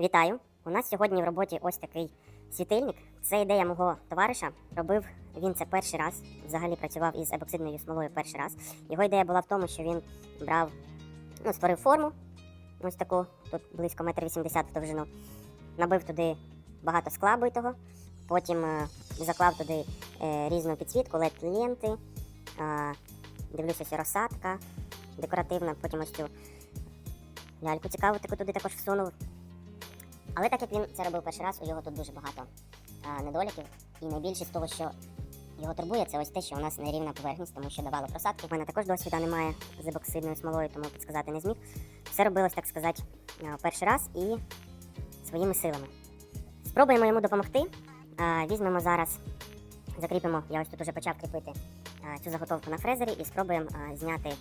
Вітаю! У нас сьогодні в роботі ось такий світильник. Це ідея мого товариша. Робив він це перший раз. Взагалі працював із ебоксидною смолою перший раз. Його ідея була в тому, що він брав, ну, створив форму, ось таку, тут близько 1,80 м в довжину. Набив туди багато скла битого, потім е, заклав туди е, різну підсвітку, led ленти е, дивлюся, ось розсадка декоративна, потім ось цю ляльку цікаву таку туди також всунув. Але так як він це робив перший раз, у його тут дуже багато а, недоліків. І найбільше з того, що його турбує, це ось те, що у нас нерівна поверхність, тому що давало просадки. У мене також досвіда немає з ебоксидною смолою, тому підсказати не зміг. Все робилось, так сказати, перший раз і своїми силами. Спробуємо йому допомогти. А, Візьмемо зараз, закріпимо, я ось тут уже почав кріпити а, цю заготовку на фрезері і спробуємо а, зняти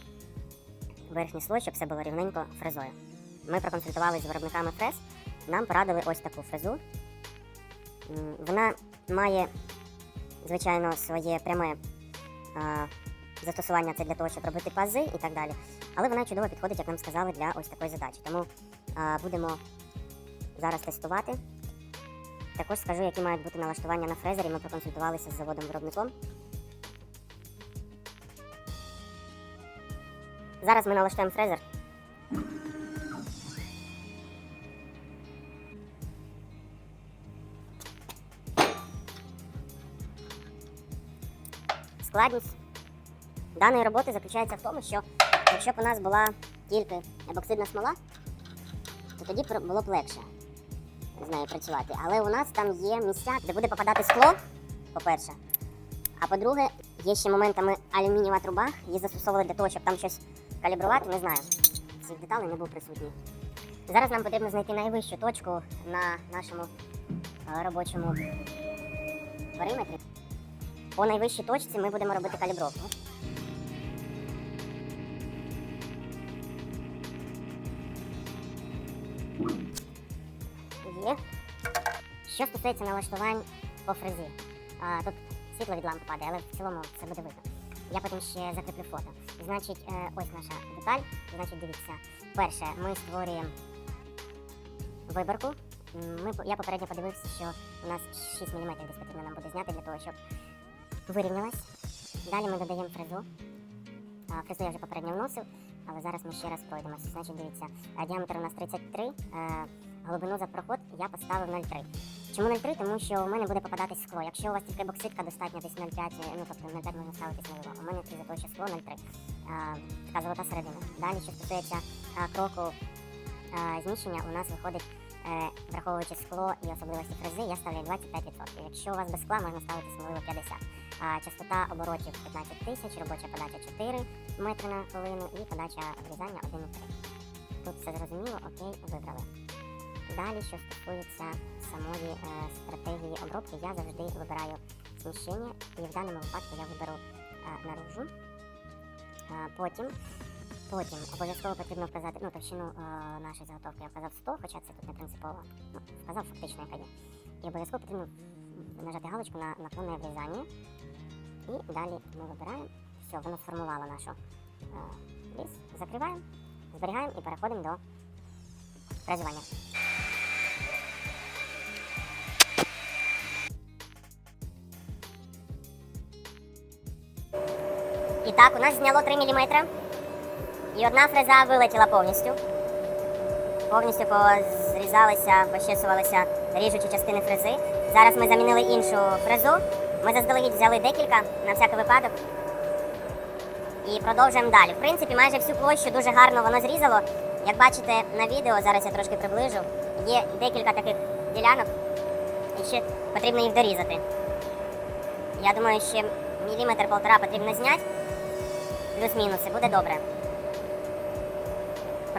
верхній слой, щоб все було рівненько фрезою. Ми проконсультувалися з виробниками фрез. Нам порадили ось таку фрезу. Вона має, звичайно, своє пряме а, застосування це для того, щоб робити пази і так далі. Але вона чудово підходить, як нам сказали, для ось такої задачі. Тому а, будемо зараз тестувати. Також скажу, які мають бути налаштування на фрезері. Ми проконсультувалися з заводом-виробником. Зараз ми налаштуємо фрезер. Складність даної роботи заключається в тому, що якщо б у нас була тільки ебоксидна смола, то тоді було б легше з нею працювати. Але у нас там є місця, де буде попадати скло, по-перше. А по-друге, є ще моментами алюмінієва труба, її застосовували для того, щоб там щось калібрувати, не знаю. Цих деталей не був присутній. Зараз нам потрібно знайти найвищу точку на нашому е, робочому периметрі. По найвищій точці ми будемо робити калібровку. Є. Що стосується налаштувань по фрезі. А, тут світло від лампи падає, але в цілому це буде видно. Я потім ще закріплю фото. Значить, е, ось наша деталь. Значить, дивіться. Перше, ми створюємо виборку. Ми, я попередньо подивився, що у нас 6 мм десь потрібно нам буде зняти для того, щоб вирівнялась. Далі ми додаємо фрезу. Фрезу я вже попередньо вносив, але зараз ми ще раз пройдемося. Значить, дивіться, діаметр у нас 33, е, глибину за проход я поставив 0,3. Чому 0,3? Тому що у мене буде попадатись скло. Якщо у вас тільки бокситка достатня десь 0,5, е, ну тобто 0,5 можна ставити сміливо. У мене за того, що скло 0,3. А, така золота середина. Далі, що стосується кроку а, зміщення, у нас виходить, враховуючи скло і особливості фрези, я ставлю 25%. Якщо у вас без скла, можна ставити сміливо 50%. А, частота оборотів 15 тисяч, робоча подача 4 метри на хвилину і подача врізання 1,3. Тут все зрозуміло, окей, вибрали. Далі, що стосується самої е, стратегії обробки, я завжди вибираю зміщення, і в даному випадку я виберу е, наружу. Е, потім, потім обов'язково потрібно вказати ну, товщину е, нашої заготовки. Я вказав 100, хоча це тут не принципово. Ну, вказав фактично, яка є. І обов'язково потрібно нажати галочку на наклонне врізання. І далі ми вибираємо. Все, воно сформувало нашу е, ліс. Закриваємо, зберігаємо і переходимо до фрезування. І так, у нас зняло 3 мм. І одна фреза вилетіла повністю. Повністю позрізалися, пощесувалися ріжучі частини фрези. Зараз ми замінили іншу фрезу. Ми заздалегідь взяли декілька на всякий випадок. І продовжуємо далі. В принципі, майже всю площу дуже гарно воно зрізало. Як бачите на відео, зараз я трошки приближу. Є декілька таких ділянок, і ще потрібно їх дорізати. Я думаю, ще міліметр-полтора потрібно зняти. Плюс-мінуси, буде добре.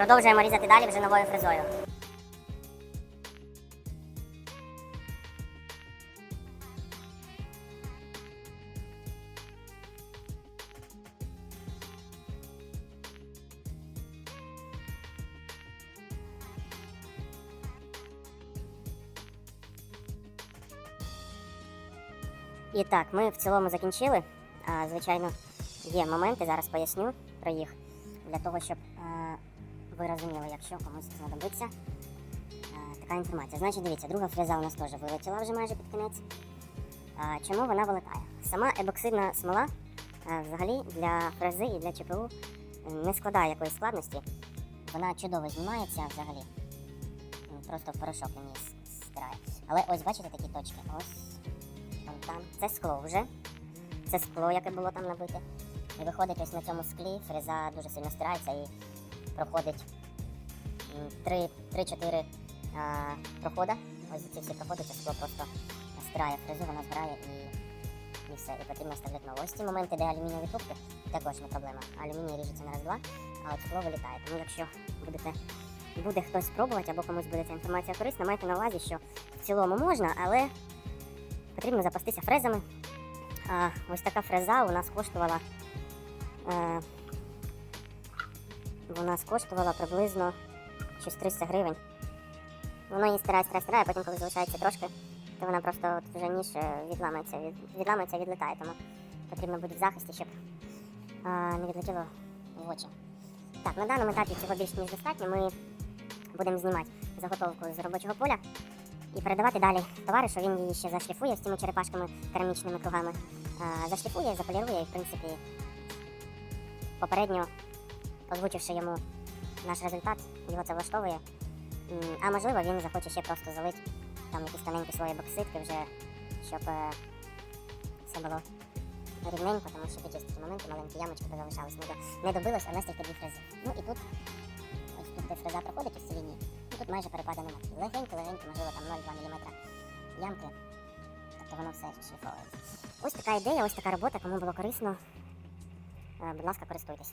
Продовжуємо різати далі вже новою фрезою. І так, ми в цілому закінчили. А, звичайно, є моменти, зараз поясню про їх для того, щоб ви розуміли, якщо комусь знадобиться е, така інформація. Значить, дивіться, друга фреза у нас теж вилетіла вже майже під кінець. А, чому вона вилетає? Сама ебоксидна смола е, взагалі для фрези і для ЧПУ не складає якоїсь складності. Вона чудово знімається взагалі. Ну, Просто в порошок її стирає. Але ось бачите такі точки. Ось там, там. Це скло вже. Це скло, яке було там набите. І виходить ось на цьому склі фреза дуже сильно стирається і проходить 3-4 прохода. Ось ці всі проходи, це просто стирає фрезу, вона збирає і, і все. І потрібно ставити нову. Ось ці моменти, де алюмінієві трубки, також не проблема. Алюміній ріжеться на раз-два, а от скло вилітає. Тому якщо будете, буде хтось спробувати або комусь буде ця інформація корисна, майте на увазі, що в цілому можна, але потрібно запастися фрезами. Ось така фреза у нас коштувала. Вона коштувала приблизно щось 300 гривень. Воно її стирає, стирає, стирає, а потім, коли залишається трошки, то вона просто от вже ніж е, відламується, від, відламується, відлітає. Тому потрібно бути в захисті, щоб а, не відлетіло в очі. Так, на даному етапі цього більш ніж достатньо. Ми будемо знімати заготовку з робочого поля і передавати далі товаришу. Він її ще зашліфує з цими черепашками керамічними кругами. А, зашліфує, заполірує і, в принципі, попередньо озвучивши йому наш результат, його це влаштовує. А можливо, він захоче ще просто залити там якісь тоненькі свої бокситки вже, щоб е, все було рівненько, тому що тут є такі моменти, маленькі ямочки залишались, не, добилось, а нас тільки дві фрези. Ну і тут, ось тут, фреза проходить ось ці лінії, ну тут майже перепаду немає. Легенько, легенько, можливо, там 0,2 мм ямки. Тобто воно все шліфовується. Ось така ідея, ось така робота, кому було корисно. Е, Будь ласка, користуйтесь.